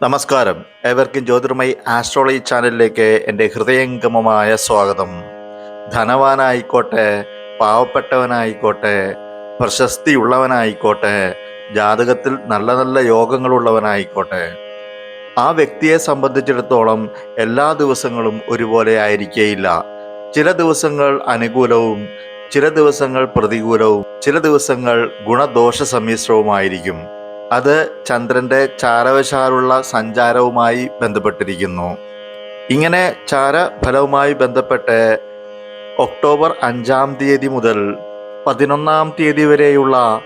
നമസ്കാരം. ഏവർക്കും ജ്യോതിർമയി ആസ്ട്രോളജി ചാനലിലേക്ക് എന്റെ ഹൃദയംഗമമായ സ്വാഗതം. ധനവാനായിക്കോട്ടെ പാവപ്പെട്ടവനായിക്കോട്ടെ പ്രശസ്തിയുള്ളവനായിക്കോട്ടെ ജാതകത്തിൽ നല്ല നല്ല യോഗങ്ങളുള്ളവനായിക്കോട്ടെ ആ വ്യക്തിയെ സംബന്ധിച്ചിടത്തോളം എല്ലാ ദിവസങ്ങളും ഒരുപോലെ ആയിരിക്കേയില്ല. ചില ദിവസങ്ങൾ അനുകൂലവും ചില ദിവസങ്ങൾ പ്രതികൂലവും ചില ദിവസങ്ങൾ ഗുണദോഷ സമ്മിശ്രവുമായിരിക്കും അത് ചന്ദ്രന്റെ ചാരവശാലുള്ള സഞ്ചാരവുമായി ബന്ധപ്പെട്ടിരിക്കുന്നു. ഇങ്ങനെ ചാരഫലവുമായി ബന്ധപ്പെട്ട് ഒക്ടോബർ അഞ്ചാം തീയതി മുതൽ പതിനൊന്നാം തീയതി വരെയുള്ള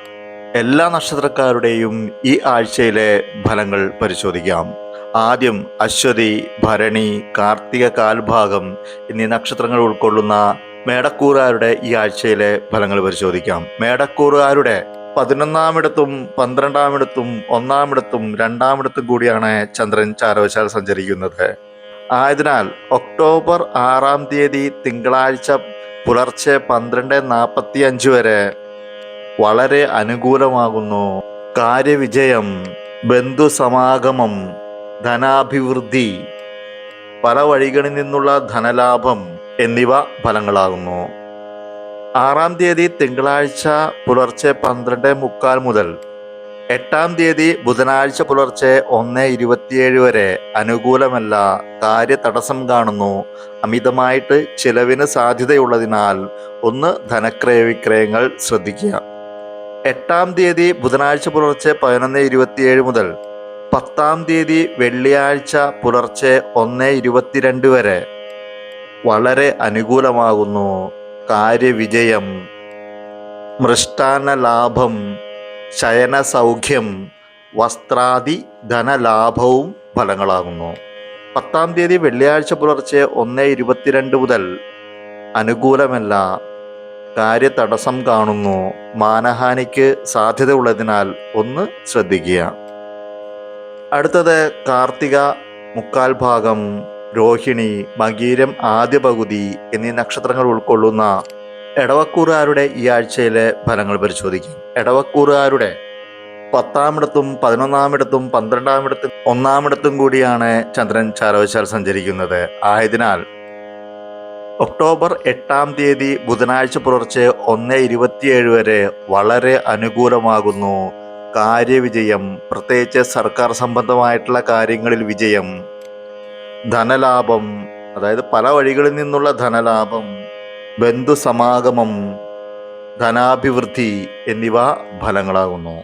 എല്ലാ നക്ഷത്രക്കാരുടെയും ഈ ആഴ്ചയിലെ ഫലങ്ങൾ പരിശോധിക്കാം. ആദ്യം അശ്വതി ഭരണി കാർത്തിക കാൽഭാഗം എന്നീ നക്ഷത്രങ്ങൾ ഉൾക്കൊള്ളുന്ന മേടക്കൂറുകാരുടെ ഈ ആഴ്ചയിലെ ഫലങ്ങൾ പരിശോധിക്കാം. മേടക്കൂറുകാരുടെ പതിനൊന്നാമിടത്തും പന്ത്രണ്ടാമിടത്തും ഒന്നാമിടത്തും രണ്ടാമിടത്തും കൂടിയാണ് ചന്ദ്രൻ ചാരവശാൽ സഞ്ചരിക്കുന്നത്. ആയതിനാൽ ഒക്ടോബർ ആറാം തീയതി തിങ്കളാഴ്ച പുലർച്ചെ പന്ത്രണ്ട് നാൽപ്പത്തി അഞ്ച് വരെ വളരെ അനുകൂലമാകുന്നു. കാര്യവിജയം ബന്ധുസമാഗമം ധനാഭിവൃദ്ധി പല വഴികളിൽ നിന്നുള്ള ധനലാഭം എന്നിവ ഫലങ്ങളാകുന്നു. ആറാം തീയതി തിങ്കളാഴ്ച പുലർച്ചെ പന്ത്രണ്ട് മുക്കാൽ മുതൽ എട്ടാം തീയതി ബുധനാഴ്ച പുലർച്ചെ ഒന്ന് ഇരുപത്തിയേഴ് വരെ അനുകൂലമല്ല കാര്യ തടസ്സം കാണുന്നു. അമിതമായിട്ട് ചിലവിന് സാധ്യതയുള്ളതിനാൽ ഒന്ന് ധനക്രയ വിക്രയങ്ങൾ ശ്രദ്ധിക്കുക. എട്ടാം തീയതി ബുധനാഴ്ച പുലർച്ചെ പതിനൊന്ന് ഇരുപത്തിയേഴ് മുതൽ പത്താം തീയതി വെള്ളിയാഴ്ച പുലർച്ചെ ഒന്ന് ഇരുപത്തിരണ്ട് വരെ വളരെ അനുകൂലമാകുന്നു. കാര്യവിജയം മൃഷ്ടാനലാഭം ശയനസൗഖ്യം ശയന സൗഖ്യം വസ്ത്രാദി ധനലാഭവും ഫലങ്ങളാകുന്നു. പത്താം തീയതി വെള്ളിയാഴ്ച പുലർച്ചെ ഒന്ന് ഇരുപത്തിരണ്ട് മുതൽ അനുകൂലമല്ല. കാര്യതടസ്സം കാണുന്നു. മാനഹാനിക്ക് സാധ്യതയുള്ളതിനാൽ ഒന്ന് ശ്രദ്ധിക്കുക. അടുത്തത് കാർത്തിക മുക്കാൽ ഭാഗം. രോഹിണി മകീരം ആദ്യ പകുതി എന്നീ നക്ഷത്രങ്ങൾ ഉൾക്കൊള്ളുന്ന എടവക്കൂറുകാരുടെ ഈ ആഴ്ചയിലെ ഫലങ്ങൾ പരിശോധിക്കും. എടവക്കൂറുകാരുടെ പത്താമിടത്തും പതിനൊന്നാമിടത്തും പന്ത്രണ്ടാമിടത്തും ഒന്നാമിടത്തും കൂടിയാണ് ചന്ദ്രൻ ചാരവശാൽ സഞ്ചരിക്കുന്നത്. ആയതിനാൽ ഒക്ടോബർ എട്ടാം തീയതി ബുധനാഴ്ച പുലർച്ചെ ഒന്ന് ഇരുപത്തിയേഴ് വരെ വളരെ അനുകൂലമാകുന്നു. കാര്യവിജയം പ്രത്യേകിച്ച് സർക്കാർ സംബന്ധമായിട്ടുള്ള കാര്യങ്ങളിൽ വിജയം ധനലാഭം അതായത് പല വഴികളിൽ നിന്നുള്ള ധനലാഭം ബന്ധുസമാഗമം ധനാഭിവൃദ്ധി എന്നിവ ഫലങ്ങളാകുന്നു.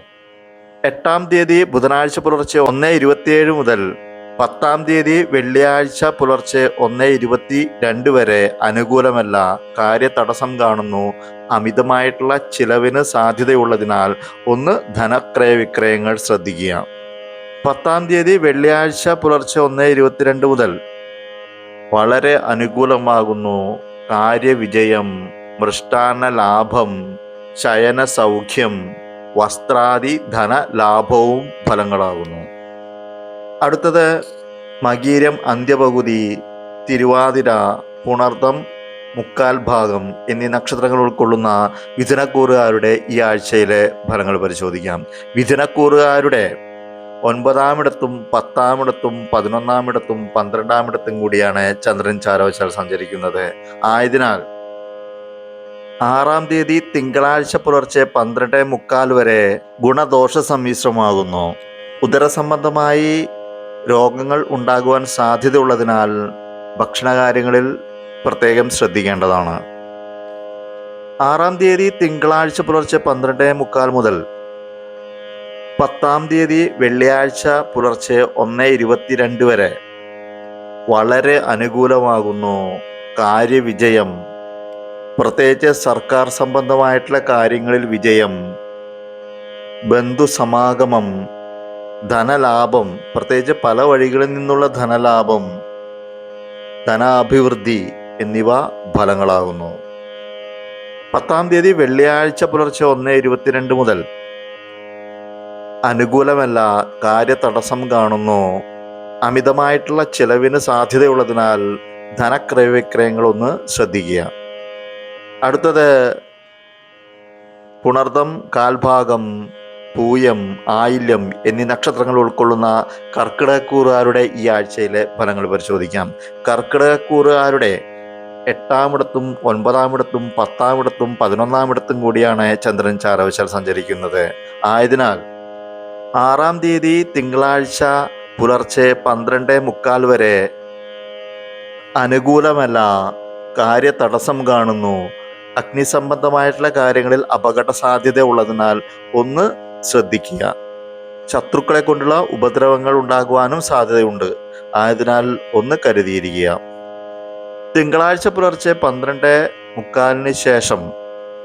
എട്ടാം തീയതി ബുധനാഴ്ച പുലർച്ചെ ഒന്ന് ഇരുപത്തിയേഴ് മുതൽ പത്താം തീയതി വെള്ളിയാഴ്ച പുലർച്ചെ ഒന്ന് ഇരുപത്തി രണ്ട് വരെ അനുകൂലമല്ല കാര്യതടസ്സം കാണുന്നു. അമിതമായിട്ടുള്ള ചിലവിന് സാധ്യതയുള്ളതിനാൽ ഒന്ന് ധനക്രയ വിക്രയങ്ങൾ ശ്രദ്ധിക്കുക. പത്താം തീയതി വെള്ളിയാഴ്ച പുലർച്ചെ ഒന്ന് ഇരുപത്തിരണ്ട് മുതൽ. വളരെ അനുകൂലമാകുന്നു കാര്യവിജയം മൃഷ്ടാന ലാഭം ശയന സൗഖ്യം വസ്ത്രാദി ധന ലാഭവും ഫലങ്ങളാകുന്നു. അടുത്തത് മകീരം അന്ത്യപകുതി തിരുവാതിര പുണർദം മുക്കാൽ ഭാഗം എന്നീ നക്ഷത്രങ്ങൾ ഉൾക്കൊള്ളുന്ന മിഥുനക്കൂറുകാരുടെ ഈ ആഴ്ചയിലെ ഫലങ്ങൾ പരിശോധിക്കാം. മിഥുനക്കൂറുകാരുടെ ഒൻപതാമിടത്തും പത്താമിടത്തും പതിനൊന്നാമിടത്തും പന്ത്രണ്ടാമിടത്തും കൂടിയാണ് ചന്ദ്രൻ ചാരവശാൽ സഞ്ചരിക്കുന്നത്. ആയതിനാൽ ആറാം തീയതി തിങ്കളാഴ്ച പുലർച്ചെ പന്ത്രണ്ട് മുക്കാൽ വരെ ഗുണദോഷ സമ്മിശ്രമാകുന്നു ഉദരസംബന്ധമായി രോഗങ്ങൾ ഉണ്ടാകുവാൻ സാധ്യതയുള്ളതിനാൽ ഭക്ഷണകാര്യങ്ങളിൽ പ്രത്യേകം ശ്രദ്ധിക്കേണ്ടതാണ്. ആറാം തീയതി തിങ്കളാഴ്ച പുലർച്ചെ പന്ത്രണ്ട് മുക്കാൽ മുതൽ പത്താം തീയതി വെള്ളിയാഴ്ച പുലർച്ചെ ഒന്ന് ഇരുപത്തിരണ്ട് വരെ. വളരെ അനുകൂലമാകുന്നു. കാര്യവിജയം. പ്രത്യേകിച്ച് സർക്കാർ സംബന്ധമായിട്ടുള്ള കാര്യങ്ങളിൽ വിജയം. ബന്ധുസമാഗമം ധനലാഭം. പ്രത്യേകിച്ച് പല വഴികളിൽ നിന്നുള്ള ധനലാഭം. ധനാഭിവൃദ്ധി എന്നിവ ഫലങ്ങളാകുന്നു. പത്താം തീയതി വെള്ളിയാഴ്ച പുലർച്ചെ ഒന്ന് ഇരുപത്തിരണ്ട് മുതൽ അനുകൂലമല്ല കാര്യതടസ്സം കാണുന്നു. അമിതമായിട്ടുള്ള ചിലവിന് സാധ്യതയുള്ളതിനാൽ ധനക്രയവിക്രയങ്ങൾ ഒന്ന് ശ്രദ്ധിക്കുക. അടുത്തത് പുണർദം കാൽഭാഗം പൂയം ആയില്യം എന്നീ നക്ഷത്രങ്ങൾ ഉൾക്കൊള്ളുന്ന കർക്കിടകക്കൂറുകാരുടെ ഈ ആഴ്ചയിലെ ഫലങ്ങൾ പരിശോധിക്കാം. കർക്കിടകക്കൂറുകാരുടെ എട്ടാമിടത്തും ഒൻപതാമിടത്തും പത്താമിടത്തും പതിനൊന്നാമിടത്തും കൂടിയാണ് ചന്ദ്രൻ ചാരവശാൽ സഞ്ചരിക്കുന്നത്. ആയതിനാൽ ആറാം തീയതി തിങ്കളാഴ്ച പുലർച്ചെ പന്ത്രണ്ട് മുക്കാൽ വരെ അനുകൂലമല്ല. കാര്യ തടസ്സം കാണുന്നു. അഗ്നിസംബന്ധമായിട്ടുള്ള കാര്യങ്ങളിൽ അപകട സാധ്യത ഉള്ളതിനാൽ ഒന്ന് ശ്രദ്ധിക്കുക. ശത്രുക്കളെ കൊണ്ടുള്ള ഉപദ്രവങ്ങൾ ഉണ്ടാകുവാനും സാധ്യതയുണ്ട്. ആയതിനാൽ ഒന്ന് കരുതിയിരിക്കുക. തിങ്കളാഴ്ച പുലർച്ചെ പന്ത്രണ്ട് മുക്കാലിന് ശേഷം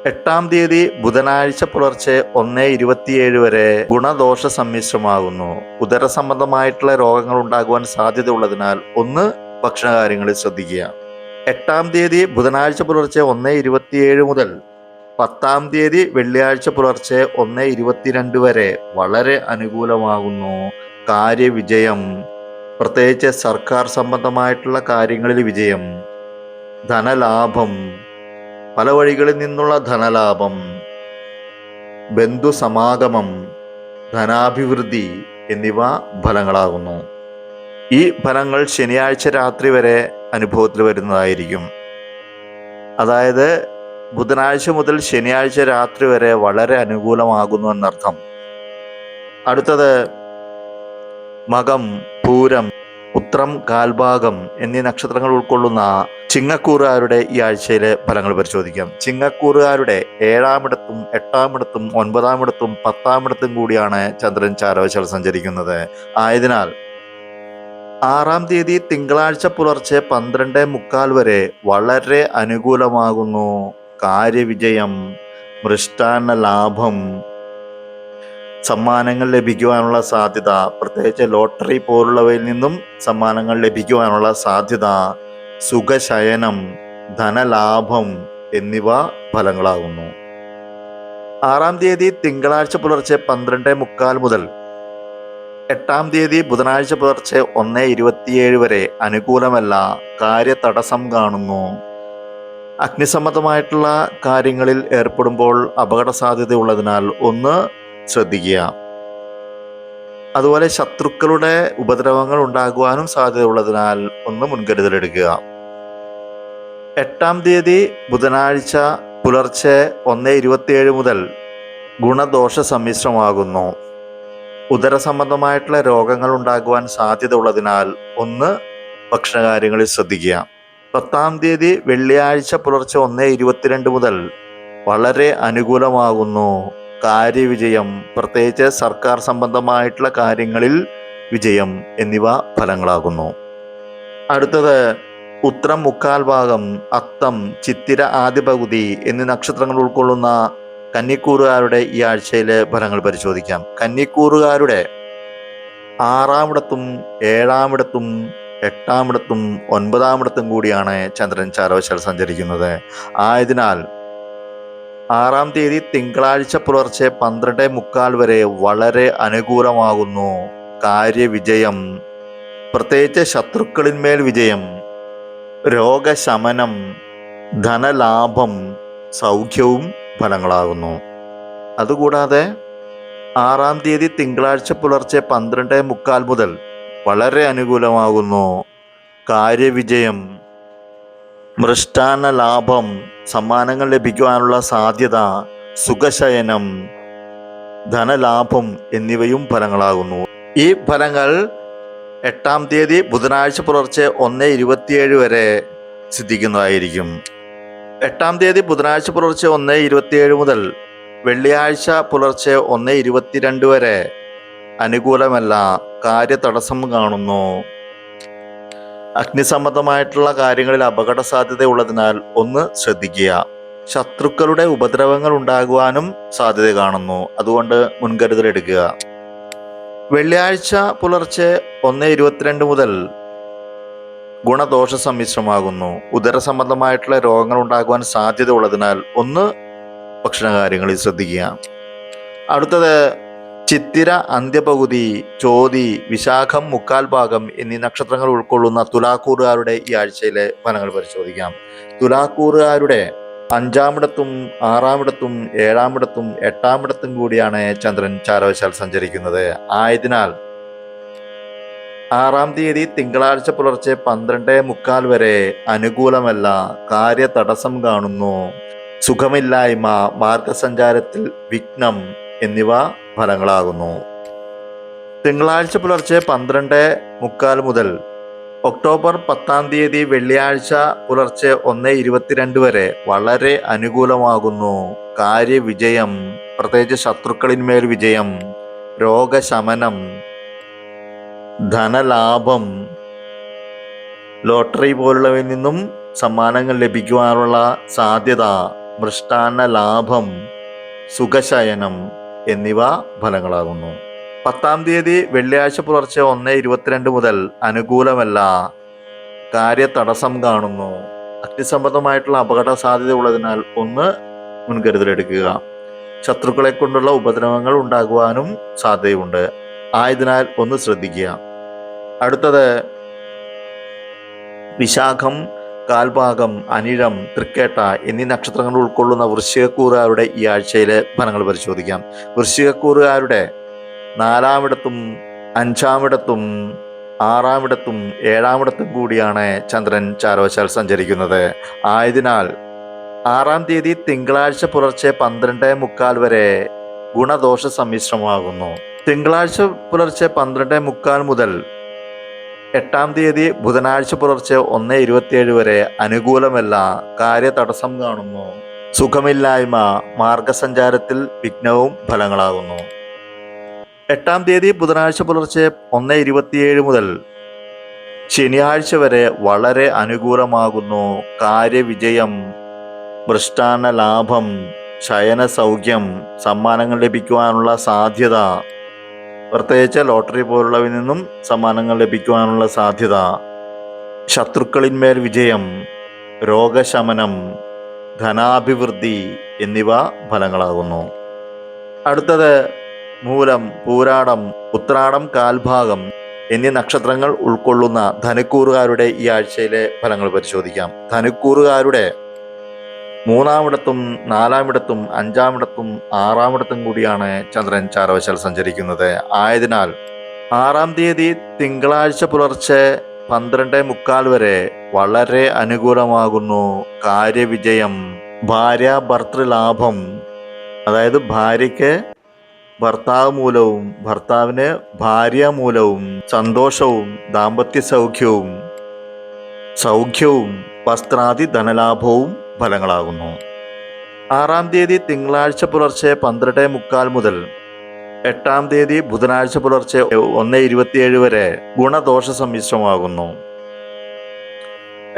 എട്ടാം തീയതി ബുധനാഴ്ച പുലർച്ചെ ഒന്ന് ഇരുപത്തിയേഴ് വരെ ഗുണദോഷ സമ്മിശ്രമാകുന്നു ഉദര സംബന്ധമായിട്ടുള്ള രോഗങ്ങൾ ഉണ്ടാകുവാൻ സാധ്യതയുള്ളതിനാൽ ഒന്ന് ഭക്ഷണകാര്യങ്ങളിൽ ശ്രദ്ധിക്കുക. എട്ടാം തീയതി ബുധനാഴ്ച പുലർച്ചെ ഒന്ന് ഇരുപത്തിയേഴ് മുതൽ പത്താം തീയതി വെള്ളിയാഴ്ച പുലർച്ചെ ഒന്ന് ഇരുപത്തിരണ്ട് വരെ വളരെ അനുകൂലമാകുന്നു. കാര്യവിജയം. പ്രത്യേകിച്ച് സർക്കാർ സംബന്ധമായിട്ടുള്ള കാര്യങ്ങളിൽ വിജയം. ധനലാഭം. പല വഴികളിൽ നിന്നുള്ള ധനലാഭം ബന്ധുസമാഗമം ധനാഭിവൃദ്ധി എന്നിവ ഫലങ്ങളാകുന്നു. ഈ ഫലങ്ങൾ ശനിയാഴ്ച രാത്രി വരെ അനുഭവത്തിൽ വരുന്നതായിരിക്കും. അതായത് ബുധനാഴ്ച മുതൽ ശനിയാഴ്ച രാത്രി വരെ വളരെ അനുകൂലമാകുന്നു എന്നർത്ഥം. അടുത്തത് മകം പൂരം ഉത്രം കാൽഭാഗം എന്നീ നക്ഷത്രങ്ങൾ ഉൾക്കൊള്ളുന്ന ചിങ്ങക്കൂറുകാരുടെ ഈ ആഴ്ചയിലെ ഫലങ്ങൾ പരിശോധിക്കാം. ചിങ്ങക്കൂറുകാരുടെ ഏഴാമിടത്തും എട്ടാമിടത്തും ഒൻപതാമിടത്തും പത്താമിടത്തും കൂടിയാണ് ചന്ദ്രൻ ചാരവശാൽ സഞ്ചരിക്കുന്നത്. ആയതിനാൽ ആറാം തീയതി തിങ്കളാഴ്ച പുലർച്ചെ പന്ത്രണ്ട് മുക്കാൽ വരെ വളരെ അനുകൂലമാകുന്നു. കാര്യവിജയം മൃഷ്ടാന്ന ലാഭം സമ്മാനങ്ങൾ ലഭിക്കുവാനുള്ള സാധ്യത പ്രത്യേകിച്ച് ലോട്ടറി പോലുള്ളവയിൽ നിന്നും സമ്മാനങ്ങൾ ലഭിക്കുവാനുള്ള സാധ്യത സുഖശയനം ധനലാഭം എന്നിവ ഫലങ്ങളാകുന്നു. ആറാം തീയതി തിങ്കളാഴ്ച പുലർച്ചെ പന്ത്രണ്ട് മുക്കാൽ മുതൽ എട്ടാം തീയതി ബുധനാഴ്ച പുലർച്ചെ ഒന്ന് ഇരുപത്തിയേഴ് വരെ അനുകൂലമല്ല കാര്യതടസ്സം കാണുന്നു. അഗ്നിസംബന്ധമായിട്ടുള്ള കാര്യങ്ങളിൽ ഏർപ്പെടുമ്പോൾ അപകട സാധ്യതയുള്ളതിനാൽ ഒന്ന് ശ്രദ്ധിക്കുക. അതുപോലെ ശത്രുക്കളുടെ ഉപദ്രവങ്ങൾ ഉണ്ടാകുവാനും സാധ്യത ഉള്ളതിനാൽ ഒന്ന് മുൻകരുതലെടുക്കുക. എട്ടാം തീയതി ബുധനാഴ്ച പുലർച്ചെ ഒന്ന് ഇരുപത്തിയേഴ് മുതൽ ഗുണദോഷ സമ്മിശ്രമാകുന്നു. ഉദര സംബന്ധമായിട്ടുള്ള രോഗങ്ങൾ ഉണ്ടാകുവാൻ സാധ്യത ഉള്ളതിനാൽ ഒന്ന് ഭക്ഷണകാര്യങ്ങളിൽ ശ്രദ്ധിക്കുക. പത്താം തീയതി വെള്ളിയാഴ്ച പുലർച്ചെ ഒന്ന് ഇരുപത്തിരണ്ട് മുതൽ വളരെ അനുകൂലമാകുന്നു. കാര്യവിജയം പ്രത്യേകിച്ച് സർക്കാർ സംബന്ധമായിട്ടുള്ള കാര്യങ്ങളിൽ വിജയം എന്നിവ ഫലങ്ങളാകുന്നു. അടുത്തത് ഉത്രം മുക്കാൽ ഭാഗം അത്തം ചിത്തിര ആദ്യ പകുതി എന്നീ നക്ഷത്രങ്ങൾ ഉൾക്കൊള്ളുന്ന കന്നിക്കൂറുകാരുടെ ഈ ആഴ്ചയിലെ ഫലങ്ങൾ പരിശോധിക്കാം. കന്നിക്കൂറുകാരുടെ ആറാമിടത്തും ഏഴാമിടത്തും എട്ടാമിടത്തും ഒൻപതാമിടത്തും കൂടിയാണ് ചന്ദ്രൻ ചാരവശാൽ സഞ്ചരിക്കുന്നത്. ആയതിനാൽ ആറാം തീയതി തിങ്കളാഴ്ച പുലർച്ചെ പന്ത്രണ്ട് മുക്കാൽ വരെ വളരെ അനുകൂലമാകുന്നു. കാര്യവിജയം. പ്രത്യേകിച്ച് ശത്രുക്കളിന്മേൽ വിജയം. രോഗശമനം. ധനലാഭം. സൗഖ്യവും ഫലങ്ങളാകുന്നു. അതുകൂടാതെ ആറാം തീയതി തിങ്കളാഴ്ച പുലർച്ചെ പന്ത്രണ്ട് മുക്കാൽ മുതൽ വളരെ അനുകൂലമാകുന്നു. കാര്യവിജയം. മൃഷ്ടാന്ന ലാഭം സമ്മാനങ്ങൾ ലഭിക്കുവാനുള്ള സാധ്യത സുഖശയനം ധനലാഭം എന്നിവയും ഫലങ്ങളാകുന്നു. ഈ ഫലങ്ങൾ എട്ടാം തീയതി ബുധനാഴ്ച പുലർച്ചെ ഒന്ന് ഇരുപത്തിയേഴ് വരെ സിദ്ധിക്കുന്നതായിരിക്കും. എട്ടാം തീയതി ബുധനാഴ്ച പുലർച്ചെ ഒന്ന് ഇരുപത്തിയേഴ് മുതൽ വെള്ളിയാഴ്ച പുലർച്ചെ ഒന്ന് ഇരുപത്തിരണ്ട് വരെ അനുകൂലമല്ല കാര്യതടസ്സം കാണുന്നു. അഗ്നിസംബന്ധമായിട്ടുള്ള കാര്യങ്ങളിൽ അപകട സാധ്യത ഉള്ളതിനാൽ ഒന്ന് ശ്രദ്ധിക്കുക. ശത്രുക്കളുടെ ഉപദ്രവങ്ങൾ ഉണ്ടാകുവാനും സാധ്യത കാണുന്നു. അതുകൊണ്ട് മുൻകരുതൽ എടുക്കുക. വെള്ളിയാഴ്ച പുലർച്ചെ ഒന്ന് ഇരുപത്തിരണ്ട് മുതൽ ഗുണദോഷ സമ്മിശ്രമാകുന്നു. ഉദര സംബന്ധമായിട്ടുള്ള രോഗങ്ങൾ ഉണ്ടാകുവാൻ സാധ്യത ഉള്ളതിനാൽ ഒന്ന് ഭക്ഷണകാര്യങ്ങളിൽ ശ്രദ്ധിക്കുക. അടുത്തത് ചിത്തിര അന്ത്യപകുതി ചോതി വിശാഖം മുക്കാൽ ഭാഗം എന്നീ നക്ഷത്രങ്ങൾ ഉൾക്കൊള്ളുന്ന തുലാക്കൂറുകാരുടെ ഈ ആഴ്ചയിലെ ഫലങ്ങൾ പരിശോധിക്കാം. തുലാക്കൂറുകാരുടെ അഞ്ചാമിടത്തും ആറാമിടത്തും ഏഴാമിടത്തും എട്ടാമിടത്തും കൂടിയാണ് ചന്ദ്രൻ ചാരവശാൽ സഞ്ചരിക്കുന്നത്. ആയതിനാൽ ആറാം തീയതി തിങ്കളാഴ്ച പുലർച്ചെ പന്ത്രണ്ട് മുക്കാൽ വരെ അനുകൂലമല്ല കാര്യ തടസ്സം കാണുന്നു. സുഖമില്ലായ്മ മാർഗസഞ്ചാരത്തിൽ വിഘ്നം എന്നിവ ഫലങ്ങളാകുന്നു. തിങ്കളാഴ്ച പുലർച്ചെ പന്ത്രണ്ട് മുക്കാൽ മുതൽ ഒക്ടോബർ പത്താം തീയതി വെള്ളിയാഴ്ച പുലർച്ചെ ഒന്ന് ഇരുപത്തിരണ്ട് വരെ വളരെ അനുകൂലമാകുന്നു. കാര്യവിജയം പ്രത്യേകിച്ച് ശത്രുക്കളിന്മേൽ വിജയം രോഗശമനം ധനലാഭം ലോട്ടറി പോലുള്ളവയിൽ നിന്നും സമ്മാനങ്ങൾ ലഭിക്കുവാനുള്ള സാധ്യത മൃഷ്ടാന്ന ലാഭം സുഖശയനം എന്നിവ ഫലങ്ങളാകുന്നു. പത്താം തീയതി വെള്ളിയാഴ്ച പുലർച്ചെ ഒന്ന് ഇരുപത്തിരണ്ട് മുതൽ അനുകൂലമല്ല കാര്യ തടസ്സം കാണുന്നു. അഗ്നിസംബന്ധമായിട്ടുള്ള അപകട സാധ്യത ഉള്ളതിനാൽ ഒന്ന് മുൻകരുതലെടുക്കുക. ശത്രുക്കളെ കൊണ്ടുള്ള ഉപദ്രവങ്ങൾ ഉണ്ടാകുവാനും സാധ്യതയുണ്ട്. ആയതിനാൽ ഒന്ന് ശ്രദ്ധിക്കുക. അടുത്തത് വിശാഖം കാൽഭാഗം അനിഴം തൃക്കേട്ട എന്നീ നക്ഷത്രങ്ങൾ ഉൾക്കൊള്ളുന്ന വൃശ്ചികക്കൂറുകാരുടെ ഈ ആഴ്ചയിലെ ഫലങ്ങൾ പരിശോധിക്കാം. വൃശ്ചികക്കൂറുകാരുടെ നാലാമിടത്തും അഞ്ചാമിടത്തും ആറാമിടത്തും ഏഴാമിടത്തും കൂടിയാണ് ചന്ദ്രൻ ചാരവശാൽ സഞ്ചരിക്കുന്നത്. ആയതിനാൽ ആറാം തീയതി തിങ്കളാഴ്ച പുലർച്ചെ പന്ത്രണ്ട് മുക്കാൽ വരെ ഗുണദോഷ സമ്മിശ്രമാകുന്നു തിങ്കളാഴ്ച പുലർച്ചെ പന്ത്രണ്ട് മുക്കാൽ മുതൽ എട്ടാം തീയതി ബുധനാഴ്ച പുലർച്ചെ ഒന്ന് ഇരുപത്തിയേഴ് വരെ അനുകൂലമല്ല കാര്യ തടസ്സം കാണുന്നു. സുഖമില്ലായ്മ മാർഗസഞ്ചാരത്തിൽ വിഘ്നവും ഫലങ്ങളാകുന്നു. എട്ടാം തീയതി ബുധനാഴ്ച പുലർച്ചെ ഒന്ന് ഇരുപത്തിയേഴ് മുതൽ ശനിയാഴ്ച വരെ വളരെ അനുകൂലമാകുന്നു. കാര്യവിജയം മൃഷ്ടാന്ന ലാഭം ശയന സൗഖ്യം സമ്മാനങ്ങൾ ലഭിക്കുവാനുള്ള സാധ്യത പ്രത്യേകിച്ച് ലോട്ടറി പോലുള്ളവയിൽ നിന്നും സമ്മാനങ്ങൾ ലഭിക്കുവാനുള്ള സാധ്യത. ശത്രുക്കളിന്മേൽ വിജയം രോഗശമനം ധനാഭിവൃദ്ധി എന്നിവ ഫലങ്ങളാകുന്നു. അടുത്തത് മൂലം പൂരാടം ഉത്രാടം കാൽഭാഗം എന്നീ നക്ഷത്രങ്ങൾ ഉൾക്കൊള്ളുന്ന ധനുക്കൂറുകാരുടെ ഈ ആഴ്ചയിലെ ഫലങ്ങൾ പരിശോധിക്കാം. ധനുക്കൂറുകാരുടെ മൂന്നാമിടത്തും നാലാമിടത്തും അഞ്ചാമിടത്തും ആറാമിടത്തും കൂടിയാണ് ചന്ദ്രൻ ചാരവശാൽ സഞ്ചരിക്കുന്നത്. ആയതിനാൽ ആറാം തീയതി തിങ്കളാഴ്ച പുലർച്ചെ പന്ത്രണ്ട് മുക്കാൽ വരെ വളരെ അനുകൂലമാകുന്നു കാര്യവിജയം. ഭാര്യ ഭർത്തൃലാഭം അതായത് ഭാര്യയ്ക്ക് ഭർത്താവ് മൂലവും ഭർത്താവിന് ഭാര്യ മൂലവും സന്തോഷവും ദാമ്പത്യ സൗഖ്യവും സൗഖ്യവും വസ്ത്രാദി ധനലാഭവും ഫലങ്ങളാകുന്നു. ആറാം തീയതി തിങ്കളാഴ്ച പുലർച്ചെ പന്ത്രണ്ട് മുക്കാൽ മുതൽ എട്ടാം തീയതി ബുധനാഴ്ച പുലർച്ചെ ഒന്ന് ഇരുപത്തിയേഴ് വരെ ഗുണദോഷ സമ്മിശ്രമാകുന്നു.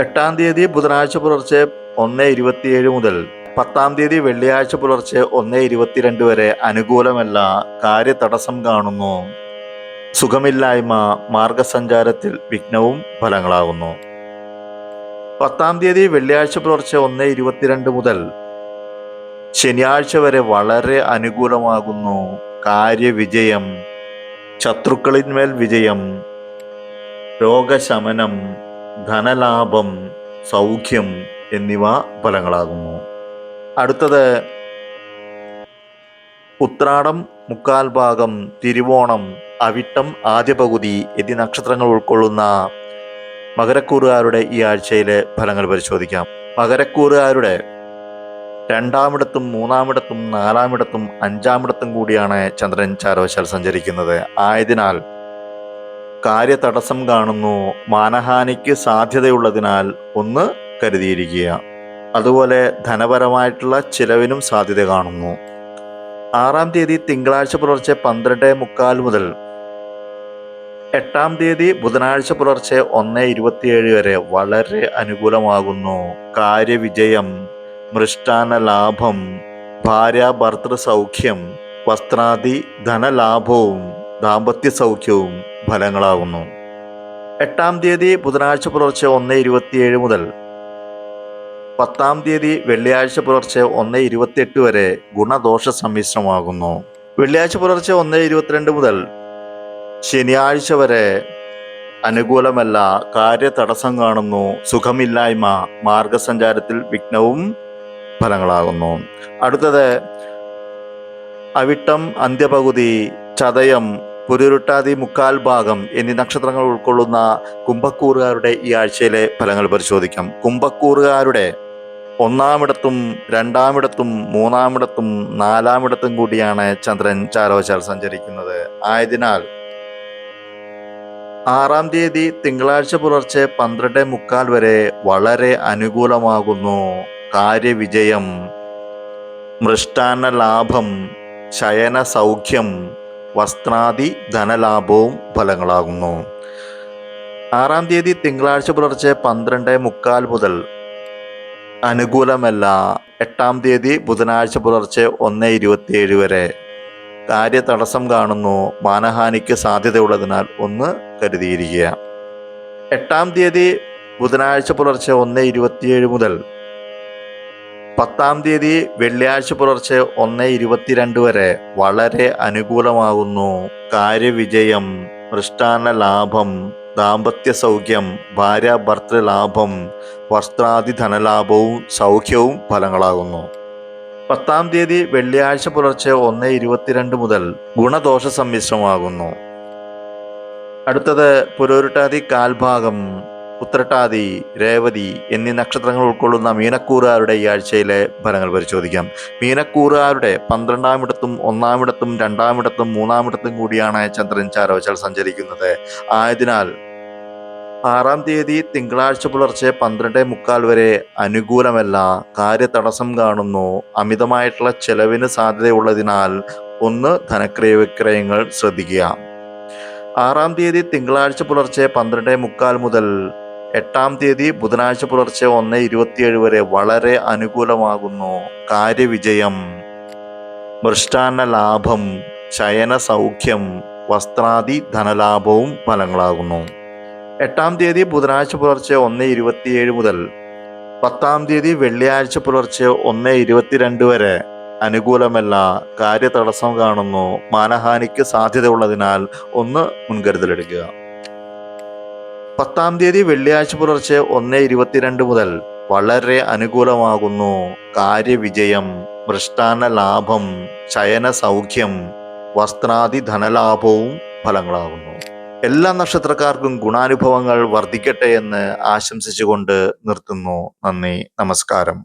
എട്ടാം തീയതി ബുധനാഴ്ച പുലർച്ചെ ഒന്ന് ഇരുപത്തിയേഴ് മുതൽ പത്താം തീയതി വെള്ളിയാഴ്ച പുലർച്ചെ ഒന്ന് ഇരുപത്തിരണ്ട് വരെ അനുകൂലമല്ല കാര്യതടസ്സം കാണുന്നു. സുഖമില്ലായ്മ മാർഗസഞ്ചാരത്തിൽ വിഘ്നവും ഫലങ്ങളാകുന്നു. പത്താം തീയതി വെള്ളിയാഴ്ച പുലർച്ചെ ഒന്ന് ഇരുപത്തിരണ്ട് മുതൽ ശനിയാഴ്ച വരെ വളരെ അനുകൂലമാകുന്നു. കാര്യവിജയം ശത്രുക്കളിന്മേൽ വിജയം രോഗശമനം ധനലാഭം സൗഖ്യം എന്നിവ ഫലങ്ങളാകുന്നു. അടുത്തത് ഉത്രാടം മുക്കാൽ ഭാഗം തിരുവോണം അവിട്ടം ആദ്യ പകുതി എന്നീ നക്ഷത്രങ്ങൾ ഉൾക്കൊള്ളുന്ന മകരക്കൂറുകാരുടെ ഈ ആഴ്ചയിലെ ഫലങ്ങൾ പരിശോധിക്കാം. മകരക്കൂറുകാരുടെ രണ്ടാമിടത്തും മൂന്നാമിടത്തും നാലാമിടത്തും അഞ്ചാമിടത്തും കൂടിയാണ് ചന്ദ്രൻ ചാരവശാൽ സഞ്ചരിക്കുന്നത്. ആയതിനാൽ കാര്യതടസ്സം കാണുന്നു. മാനഹാനിക്ക് സാധ്യതയുള്ളതിനാൽ ഒന്ന് കരുതിയിരിക്കുക. അതുപോലെ ധനപരമായിട്ടുള്ള ചിലവിനും സാധ്യത കാണുന്നു. ആറാം തീയതി തിങ്കളാഴ്ച പുലർച്ചെ പന്ത്രണ്ട് മുക്കാൽ മുതൽ എട്ടാം തീയതി ബുധനാഴ്ച പുലർച്ചെ ഒന്ന് ഇരുപത്തിയേഴ് വരെ വളരെ അനുകൂലമാകുന്നു. കാര്യവിജയം മൃഷ്ടാന ലാഭം ഭാര്യ ഭർത്തൃ സൗഖ്യം വസ്ത്രാദി ധനലാഭവും ദാമ്പത്യ സൗഖ്യവും ഫലങ്ങളാകുന്നു. എട്ടാം തീയതി ബുധനാഴ്ച പുലർച്ചെ ഒന്ന് ഇരുപത്തിയേഴ് മുതൽ പത്താം തീയതി വെള്ളിയാഴ്ച പുലർച്ചെ ഒന്ന് ഇരുപത്തിയെട്ട് വരെ ഗുണദോഷ സമ്മിശ്രമാകുന്നു വെള്ളിയാഴ്ച പുലർച്ചെ ഒന്ന് ഇരുപത്തിരണ്ട് മുതൽ ശനിയാഴ്ച വരെ അനുകൂലമല്ല കാര്യതടസ്സം കാണുന്നു. സുഖമില്ലായ്മ മാർഗസഞ്ചാരത്തിൽ വിഘ്നവും ഫലങ്ങളാകുന്നു. അടുത്തത് അവിട്ടം അന്ത്യപകുതി ചതയം പുരുരുട്ടാതി മുക്കാൽ ഭാഗം എന്നീ നക്ഷത്രങ്ങൾ ഉൾക്കൊള്ളുന്ന കുംഭക്കൂറുകാരുടെ ഈ ആഴ്ചയിലെ ഫലങ്ങൾ പരിശോധിക്കാം. കുംഭക്കൂറുകാരുടെ ഒന്നാമിടത്തും രണ്ടാമിടത്തും മൂന്നാമിടത്തും നാലാമിടത്തും കൂടിയാണ് ചന്ദ്രൻ ചാരോചാൽ സഞ്ചരിക്കുന്നത്. ആയതിനാൽ ആറാം തീയതി തിങ്കളാഴ്ച പുലർച്ചെ പന്ത്രണ്ട് മുക്കാൽ വരെ വളരെ അനുകൂലമാകുന്നു. കാര്യവിജയം മൃഷ്ടാന ലാഭം ശയന സൗഖ്യം വസ്ത്രാദി ധനലാഭവും ഫലങ്ങളാകുന്നു. ആറാം തീയതി തിങ്കളാഴ്ച പുലർച്ചെ പന്ത്രണ്ട് മുക്കാൽ മുതൽ അനുകൂലമല്ല. എട്ടാം തീയതി ബുധനാഴ്ച പുലർച്ചെ ഒന്ന് ഇരുപത്തിയേഴ് വരെ. കാര്യ തടസ്സം കാണുന്നു. മാനഹാനിക്ക് സാധ്യതയുള്ളതിനാൽ ഒന്ന് കരുതിയിരിക്കുക. എട്ടാം തീയതി ബുധനാഴ്ച പുലർച്ചെ ഒന്ന് ഇരുപത്തിയേഴ് മുതൽ പത്താം തീയതി വെള്ളിയാഴ്ച പുലർച്ചെ ഒന്ന് ഇരുപത്തിരണ്ട് വരെ വളരെ അനുകൂലമാകുന്നു. കാര്യവിജയം മൃഷ്ടാന ലാഭം ദാമ്പത്യ സൗഖ്യം ഭാര്യ ഭർത്തൃ ലാഭം വസ്ത്രാദി ധനലാഭവും സൗഖ്യവും ഫലങ്ങളാകുന്നു. പത്താം തീയതി വെള്ളിയാഴ്ച പുലർച്ചെ ഒന്ന് ഇരുപത്തിരണ്ട് മുതൽ ഗുണദോഷ സമ്മിശ്രമാകുന്നു. അടുത്തത് പുരോരുട്ടാതി കാൽഭാഗം ഉത്രട്ടാതി രേവതി എന്നീ നക്ഷത്രങ്ങൾ ഉൾക്കൊള്ളുന്ന മീനക്കൂറുകാരുടെ ഈ ആഴ്ചയിലെ ഫലങ്ങൾ പരിശോധിക്കാം. മീനക്കൂറുകാരുടെ പന്ത്രണ്ടാമിടത്തും ഒന്നാമിടത്തും രണ്ടാമിടത്തും മൂന്നാമിടത്തും കൂടിയാണ് ചന്ദ്രൻ ചാരവച്ചാൽ സഞ്ചരിക്കുന്നത്. ആയതിനാൽ ആറാം തീയതി തിങ്കളാഴ്ച പുലർച്ചെ പന്ത്രണ്ട് മുക്കാൽ വരെ അനുകൂലമല്ല. കാര്യതടസ്സം കാണുന്നു. അമിതമായിട്ടുള്ള ചെലവിന് സാധ്യതയുള്ളതിനാൽ ഒന്ന് ധനക്രയ വിക്രയങ്ങൾ ശ്രദ്ധിക്കുക. ആറാം തീയതി തിങ്കളാഴ്ച പുലർച്ചെ പന്ത്രണ്ട് മുക്കാൽ മുതൽ എട്ടാം തീയതി ബുധനാഴ്ച പുലർച്ചെ ഒന്ന് ഇരുപത്തിയേഴ് വരെ വളരെ അനുകൂലമാകുന്നു. കാര്യവിജയം. മൃഷ്ടാന്ന ലാഭം ശയന സൗഖ്യം വസ്ത്രാദി ധനലാഭവും ഫലങ്ങളാകുന്നു. എട്ടാം തീയതി ബുധനാഴ്ച പുലർച്ചെ ഒന്ന് ഇരുപത്തിയേഴ് മുതൽ പത്താം തീയതി വെള്ളിയാഴ്ച പുലർച്ചെ ഒന്ന് ഇരുപത്തിരണ്ട് വരെ അനുകൂലമല്ല കാര്യതടസ്സം കാണുന്നു മാനഹാനിക്ക് സാധ്യതയുള്ളതിനാൽ ഒന്ന് മുൻകരുതലെടുക്കുക. പത്താം തീയതി വെള്ളിയാഴ്ച പുലർച്ചെ ഒന്ന് ഇരുപത്തിരണ്ട് മുതൽ വളരെ അനുകൂലമാകുന്നു. കാര്യവിജയം മൃഷ്ടാന ലാഭം ശയന സൗഖ്യം വസ്ത്രാദി ധനലാഭവും ഫലങ്ങളാകുന്നു. എല്ലാ നക്ഷത്രക്കാർക്കും ഗുണാനുഭവങ്ങൾ വർദ്ധിക്കട്ടെ എന്ന് ആശംസിച്ചുകൊണ്ട് നിർത്തുന്നു. നന്ദി നമസ്കാരം.